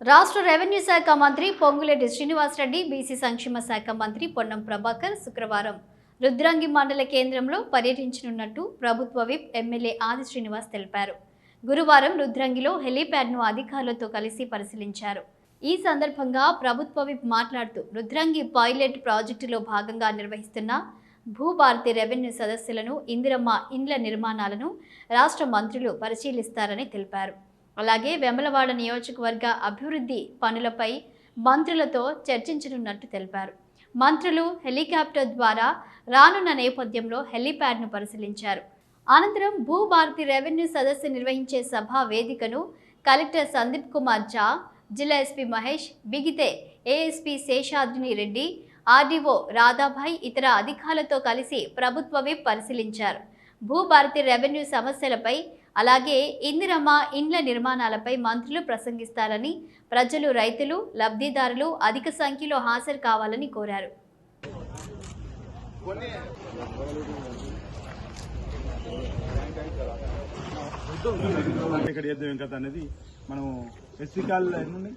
రాష్ట్ర రెవెన్యూ శాఖ మంత్రి పొంగులేటి శ్రీనివాసరెడ్డి బీసీ సంక్షేమ శాఖ మంత్రి పొన్నం ప్రభాకర్ శుక్రవారం రుద్రంగి మండల కేంద్రంలో పర్యటించనున్నట్టు ప్రభుత్వ విప్ ఎమ్మెల్యే ఆది శ్రీనివాస్ తెలిపారు. గురువారం రుద్రంగిలో హెలీప్యాడ్ను అధికారులతో కలిసి పరిశీలించారు. ఈ సందర్భంగా ప్రభుత్వ విప్ మాట్లాడుతూ రుద్రంగి పైలట్ ప్రాజెక్టులో భాగంగా నిర్వహిస్తున్న భూభారతి రెవెన్యూ సదస్సులను ఇందిరమ్మ ఇండ్ల నిర్మాణాలను రాష్ట్ర మంత్రులు పరిశీలిస్తారని తెలిపారు. అలాగే వెమలవాడ నియోజకవర్గ అభివృద్ధి పనులపై మంత్రులతో చర్చించనున్నట్టు తెలిపారు. మంత్రులు హెలికాప్టర్ ద్వారా రానున్న నేపథ్యంలో హెలీప్యాడ్ను పరిశీలించారు. అనంతరం భూభారతి రెవెన్యూ సదస్సు నిర్వహించే సభా వేదికను కలెక్టర్ సందీప్ కుమార్ ఝా జిల్లా ఎస్పీ మహేష్ బిగితే ఏఎస్పీ శేషాద్రిని రెడ్డి ఆర్డీఓ రాధాభాయ్ ఇతర అధికారులతో కలిసి ప్రభుత్వమే పరిశీలించారు. భూభారతి రెవెన్యూ సమస్యలపై అలాగే ఇందిరమ్మ ఇండ్ల నిర్మాణాలపై మంత్రులు ప్రసంగిస్తారని ప్రజలు రైతులు లబ్ధిదారులు అధిక సంఖ్యలో హాజరు కావాలని కోరారు. ఇక్కడ చేద్దాం ఇంకా అనేది మనం ఎస్సీ కాల్ ఎన్ని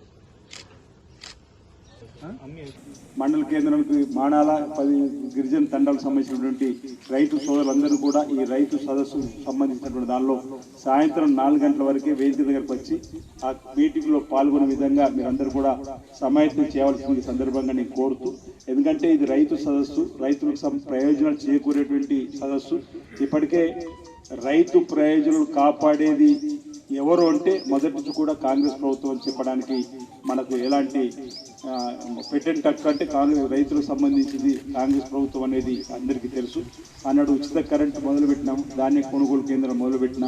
మండల కేంద్రానికి మానాల పది గిరిజన తండాలకు సంబంధించినటువంటి రైతు సోదరులందరూ కూడా ఈ రైతు సదస్సు సంబంధించినటువంటి దానిలో సాయంత్రం నాలుగు గంటల వరకే వేదిక దగ్గరకు వచ్చి ఆ మీటింగ్లో పాల్గొనే విధంగా మీరందరూ కూడా సమాయత్తం చేయవలసిన సందర్భంగా నేను కోరుతూ ఎందుకంటే ఇది రైతు సదస్సు రైతులకు ప్రయోజనాలు చేకూరేటువంటి సదస్సు. ఇప్పటికే రైతు ప్రయోజనాలు కాపాడేది ఎవరు అంటే మొదటి నుంచి కూడా కాంగ్రెస్ ప్రభుత్వం చెప్పడానికి మనకు ఎలాంటి పెటెంట్ హక్కు అంటే కాంగ్రెస్ రైతులకు సంబంధించింది కాంగ్రెస్ ప్రభుత్వం అనేది అందరికీ తెలుసు. ఆనాడు ఉచిత కరెంట్ మొదలుపెట్టినాం. ధాన్య కొనుగోలు కేంద్రం మొదలుపెట్టిన.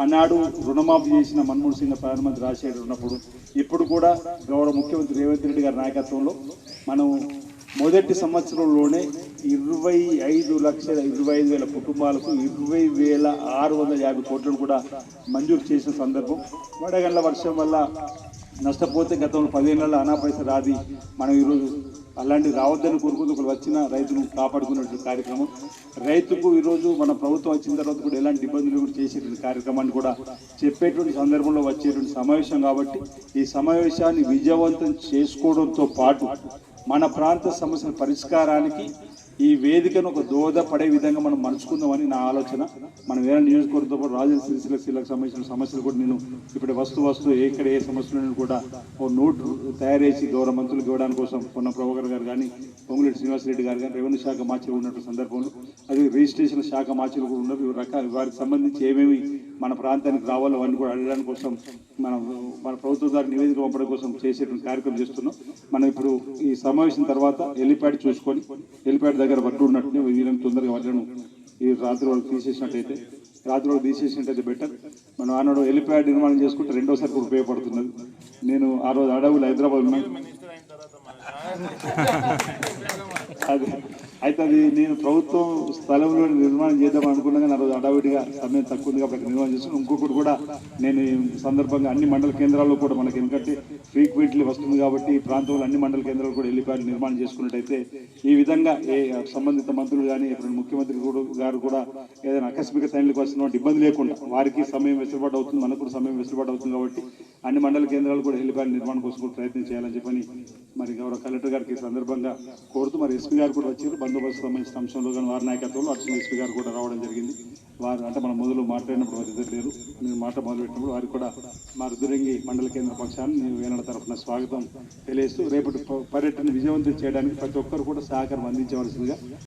ఆనాడు రుణమాఫీ చేసిన మన్మోహన్ సింగ్ ప్రధానమంత్రి రాజశేఖర్ ఉన్నప్పుడు ఇప్పుడు కూడా గౌరవ ముఖ్యమంత్రి రేవంత్ రెడ్డి గారి నాయకత్వంలో మనం మొదటి సంవత్సరంలోనే ఇరవై ఐదు లక్షల ఇరవై ఐదు వేల కుటుంబాలకు ఇరవై వేల ఆరు వందల యాభై కోట్లను కూడా మంజూరు చేసిన సందర్భం. వడగండ్ల వర్షం వల్ల నష్టపోతే గతంలో పదిహేనుల అనా పైస రాది. మనం ఈరోజు అలాంటివి రావద్దని కోరుకుంటూ ఒకరు వచ్చిన రైతును కాపాడుకునేటువంటి కార్యక్రమం. రైతుకు ఈరోజు మన ప్రభుత్వం వచ్చిన తర్వాత కూడా ఎలాంటి ఇబ్బందులు కూడా చేసేటువంటి కార్యక్రమాన్ని కూడా చెప్పేటువంటి సందర్భంలో వచ్చేటువంటి సమావేశం కాబట్టి ఈ సమావేశాన్ని విజయవంతం చేసుకోవడంతో పాటు మన ప్రాంత సమస్యల పరిష్కారానికి ఈ వేదికను ఒక దోహదపడే విధంగా మనం మలుచుకుందామని నా ఆలోచన. మనం వేరే నియోజకవర్గంతో పాటు రాజన్న సిరిసిల్ల సంబంధించిన సమస్యలు కూడా నేను ఇప్పుడు వస్తు వస్తు ఎక్కడ ఏ సమస్యలను కూడా ఓ నోట్ తయారు చేసి గౌరవ మంత్రులకు ఇవ్వడానికి కోసం పొన్న ప్రభాకర్ గారు కానీ పొంగులేటి శ్రీనివాసరెడ్డి గారు కానీ రెవెన్యూ శాఖ మాచలు ఉన్నటువంటి సందర్భంలో అది రిజిస్ట్రేషన్ శాఖ మాచలు కూడా ఉన్నవి రకాల వారికి సంబంధించి ఏమేమి మన ప్రాంతానికి రావాలో అవన్నీ కూడా అడగడానికి కోసం మనం మన ప్రభుత్వం గారి నివేదిక పంపడం కోసం చేసేటువంటి కార్యక్రమం చేస్తున్నాం. మనం ఇప్పుడు ఈ సమావేశం తర్వాత హెలిప్యాడ్ చూసుకొని హెలిప్యాడ్ దగ్గర పట్టు ఉన్నట్టు వీళ్ళని తొందరగా వాళ్ళను ఈ రాత్రి వాళ్ళు తీసేసినట్టయితే రాత్రి వాళ్ళు తీసేసినట్టయితే బెటర్ మనం ఆనాడు హెలిప్యాడ్ నిర్మాణం చేసుకుంటే రెండోసారి కూడా ఉపయోగపడుతున్నది. నేను ఆ రోజు అడవులు హైదరాబాద్ ఉన్నాను. అది. అయితే అది నేను ప్రభుత్వం స్థలంలో నిర్మాణం చేద్దాం అనుకున్నా కానీ రోజు సమయం తక్కువ ఉంది కాబట్టి నిర్మాణం చేస్తున్నాను ఇంకొకటి కూడా నేను ఈ సందర్భంగా అన్ని మండల కేంద్రాల్లో కూడా మనకి ఎందుకంటే ఫ్రీక్వెంట్లీ వస్తుంది కాబట్టి ఈ ప్రాంతంలో అన్ని మండల కేంద్రాలు కూడా వెళ్ళిపోయి నిర్మాణం చేసుకున్నట్టయితే ఈ విధంగా ఏ సంబంధిత మంత్రులు కానీ ఇప్పుడు ముఖ్యమంత్రి గారు కూడా ఏదైనా ఆకస్మిక తైన్లకు వస్తున్నటువంటి ఇబ్బంది లేకుండా వారికి సమయం వెసులుబాటు అవుతుంది మనకు కూడా సమయం వెసులుబాటు అవుతుంది కాబట్టి అన్ని మండల కేంద్రాలు కూడా హెలిప్యాడ్ నిర్మాణం కోసం కూడా ప్రయత్నం చేయాలని చెప్పని మరి గౌరవ కలెక్టర్ గారికి ఈ సందర్భంగా కోరుతూ మరి ఎస్పీ గారు కూడా వచ్చారు. బందోబస్తు సంబంధించిన అంశంలో కానీ వారి నాయకత్వంలో అర్చన ఎస్పీ గారు కూడా రావడం జరిగింది. వారు అంటే మనం మొదలు మాట్లాడినప్పుడు వారు ఇద్దరు లేరు. నేను మాట మొదలుపెట్టినప్పుడు వారికి కూడా మా రుద్రంగి మండల కేంద్ర పక్షాన్ని నేను వేనడ తరఫున స్వాగతం తెలియజేస్తూ రేపటి ప- పర్యటన విజయవంతం చేయడానికి ప్రతి ఒక్కరు కూడా సహకారం అందించవలసిందిగా